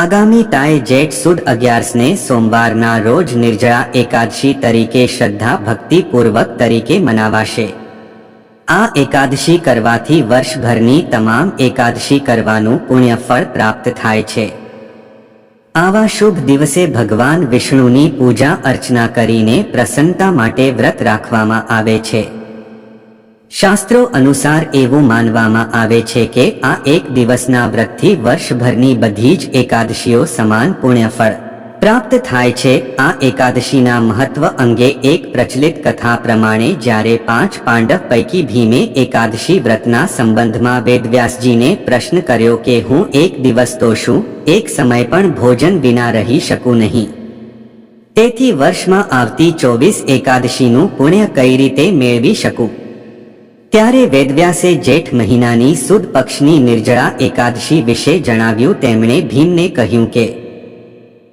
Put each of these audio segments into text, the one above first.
આગામી તાય જેઠ સુદ અગિયારસને સોમવારના રોજ નિર્જળા એકાદશી તરીકે શ્રદ્ધા ભક્તિપૂર્વક તરીકે મનાવાશે. આ એકાદશી કરવાથી વર્ષભરની તમામ એકાદશી કરવાનું પુણ્યફળ પ્રાપ્ત થાય છે. આવા શુભ દિવસે ભગવાન વિષ્ણુની પૂજા અર્ચના કરીને પ્રસન્નતા માટે વ્રત રાખવામાં આવે છે. શાસ્ત્રો અનુસાર એવું માનવામાં આવે છે કે આ એક દિવસના વ્રતથી વર્ષભરની બધી જ એકાદશીઓ સમાન પુણ્યફળ પ્રાપ્ત થાય છે. આ એકાદશીના મહત્વ અંગે એક પ્રચલિત કથા પ્રમાણે જ્યારે પાંચ પાંડવ પૈકી ભીમે એકાદશી વ્રતના સંબંધમાં વેદવ્યાસજીને પ્રશ્ન કર્યો કે હું એક દિવસ તો શું? એક સમય પણ ભોજન વિના રહી શકું નહીં. તેથી વર્ષમાં આવતી ચોવીસ એકાદશીનું પુણ્ય કઈ રીતે મેળવી શકું? ત્યારે વેદવ્યાસે જેઠ મહિનાની સુદ પક્ષની નિર્જળા એકાદશી વિશે જણાવ્યું, તેમણે ભીમને કહ્યું કે,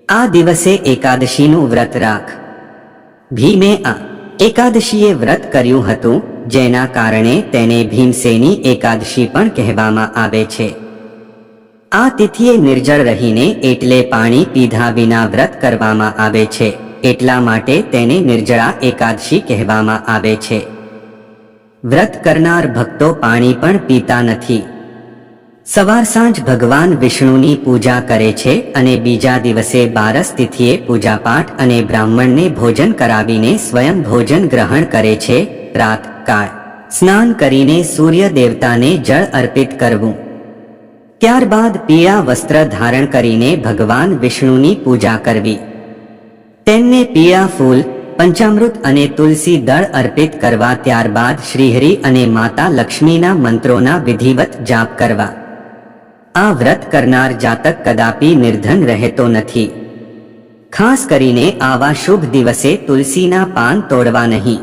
આ દિવસે એકાદશીનું વ્રત રાખ. ભીમે આ એકાદશીએ વ્રત કર્યું હતું, જેના કારણે તેને ભીમસેની એકાદશી પણ કહેવામાં આવે છે. આ તિથિએ નિર્જળ રહીને એટલે પાણી પીધા વિના વ્રત કરવામાં આવે છે, એટલા માટે તેને નિર્જળા એકાદશી કહેવામાં આવે છે. વ્રત કરનાર ભક્તો પાણી પણ પીતા નથી. સવાર સાંજ ભગવાન વિષ્ણુની પૂજા કરે છે અને બીજા દિવસે બારસ તિથિએ પૂજાપાઠ અને બ્રાહ્મણને ભોજન કરાવીને સ્વયં ભોજન ગ્રહણ કરે છે, રાત કાળ. સ્નાન કરીને સૂર્ય દેવતાને જળ અર્પિત કરવું. ત્યારબાદ પીળા વસ્ત્ર ધારણ કરીને ભગવાન વિષ્ણુની પૂજા કરવી. તેમને પીળા ફૂલ પંચામૃત અને તુલસી દળ અર્પિત કરવા ત્યારબાદ શ્રીહરિ અને માતા લક્ષ્મીના મંત્રોના વિધિવત જાપ કરવા. આ વ્રત કરનાર જાતક કદાપી નિર્ધન રહેતો નથી. ખાસ કરીને આવા શુભ દિવસે તુલસીના પાન તોડવા નહીં.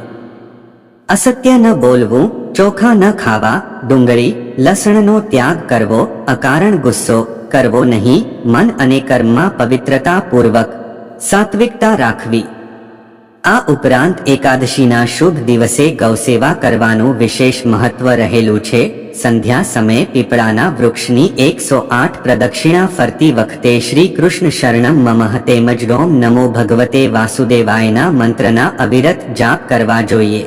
અસત્ય ન બોલવું, ચોખા ન ખાવા, ડુંગળી, લસણનો ત્યાગ કરવો, અકારણ ગુસ્સો કરવો નહીં, મન અને કર્મમાં પવિત્રતા પૂર્વક સાત્વિકતા રાખવી. આ ઉપરાંત એકાદશીના શુભ દિવસે ગૌસેવા કરવાનું વિશેષ મહત્વ રહેલું છે. સંધ્યા સમયે પીપળાના વૃક્ષની એકસો આઠ પ્રદક્ષિણા ફરતી વખતે શ્રી કૃષ્ણ શરણમ મમહ તેમજ રોમ નમો ભગવતે વાસુદેવાયના મંત્રના અવિરત જાપ કરવા જોઈએ.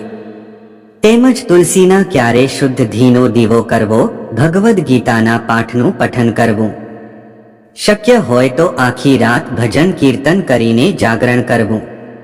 તેમજ તુલસીના ક્યારે શુદ્ધ ધીનો દીવો કરવો, ભગવદ્ ગીતાના પાઠનું પઠન કરવું. શક્ય હોય તો આખી રાત ભજન કીર્તન કરીને જાગરણ કરવું.